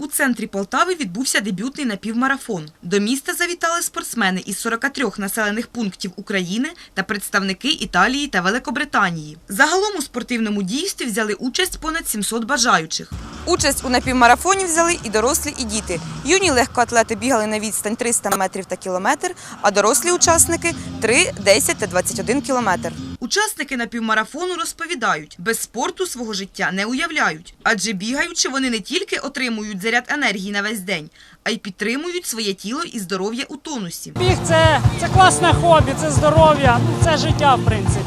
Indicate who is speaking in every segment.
Speaker 1: У центрі Полтави відбувся дебютний напівмарафон. До міста завітали спортсмени із 43 населених пунктів України та представники Італії та Великобританії. Загалом у спортивному дійстві взяли участь понад 700 бажаючих. Участь у напівмарафоні взяли і дорослі, і діти. Юні легкоатлети бігали на відстань 300 метрів та кілометр, а дорослі учасники 3, 10 та 21 кілометр. Учасники напівмарафону розповідають, без спорту свого життя не уявляють, адже бігаючи, вони не тільки отримують заряд енергії на весь день, а й підтримують своє тіло і здоров'я у тонусі.
Speaker 2: Біг це, це класне хобі, це здоров'я, ну, це життя, в принципі.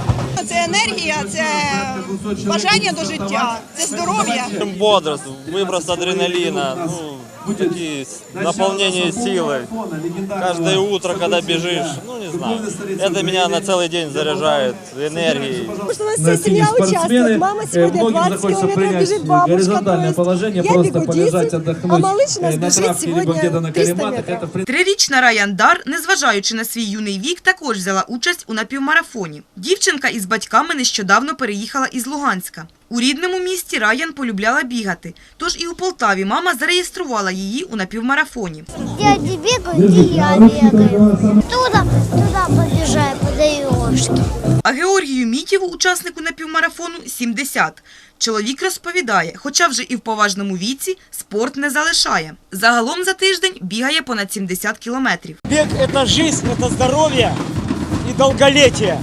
Speaker 3: Це енергія, це бажання до життя, це здоров'я.
Speaker 4: Бодрость, выброс адреналина, ну, такие с- наполнение силой. Каждое утро, когда бежишь, ну не знаю, это меня на целый день заряжает энергией.
Speaker 5: Потому что у нас
Speaker 6: на
Speaker 5: вся семья
Speaker 6: спортсмены.
Speaker 5: участвует. Мама
Speaker 6: Э,
Speaker 5: сегодня
Speaker 6: многим
Speaker 5: 20
Speaker 6: захочется
Speaker 5: километров
Speaker 6: принять
Speaker 5: бежит, бабушка.
Speaker 6: горизонтальное
Speaker 5: то есть
Speaker 6: положение,
Speaker 5: я
Speaker 6: просто
Speaker 5: бегу
Speaker 6: полежать,
Speaker 5: 10,
Speaker 6: отдохнуть
Speaker 5: а малыш у нас
Speaker 6: э, на
Speaker 5: бежит
Speaker 6: травке, либо
Speaker 5: сегодня
Speaker 6: где-то на
Speaker 5: 300
Speaker 6: карематах.
Speaker 5: метров.
Speaker 6: Это, в принципе,
Speaker 1: Трирічна Раян Дар, незважаючи на свій юний вік, також взяла участь у напівмарафоні. Дівчинка із батьками нещодавно переїхала із Луганська. У рідному місті Раян полюбляла бігати, тож і у Полтаві мама зареєструвала її у напівмарафоні.
Speaker 7: Дяди бегают, и я бегаю. Туда, туда побежаю по дорожке.
Speaker 1: А Георгію Мітєву, учаснику напівмарафону, 70. Чоловік розповідає, хоча вже і в поважному віці спорт не залишає. Загалом за тиждень бігає понад 70 кілометрів.
Speaker 2: Бег – это жизнь, это здоровье и долголетие.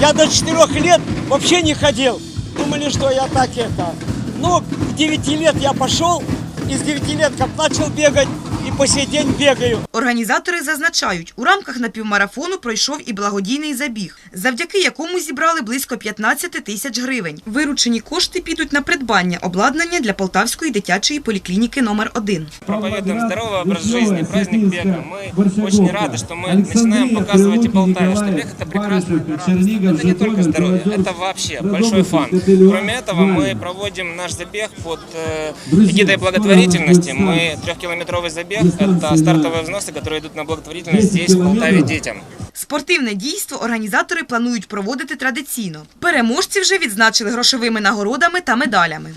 Speaker 2: Я до 4 лет вообще не ходил. Думали, что я так это. Но в 9 лет я пошел, и с 9 лет как начал бегать, и по сей день бегаю.
Speaker 1: Організатори зазначають, у рамках напівмарафону пройшов і благодійний забіг, завдяки якому зібрали близько 15 тисяч гривень. Виручені кошти підуть на придбання обладнання для Полтавської дитячої поліклініки номер 1
Speaker 8: проповедуем здоровый образ жизни, праздник бега. Мы очень рады, что мы начинаем показывать и Полтаве, что бег это прекрасная радость. Это не только здоровье, это вообще большой фан. Кроме этого, мы проводим наш забег под э, эгидой благотворительности. Мы трехкилометровый забег, это стартовые взносы, которые идут на благотворительность здесь, в Полтаве, детям.
Speaker 1: Спортивне дійство організатори планують проводити традиційно. Переможці вже відзначили грошовими нагородами та медалями.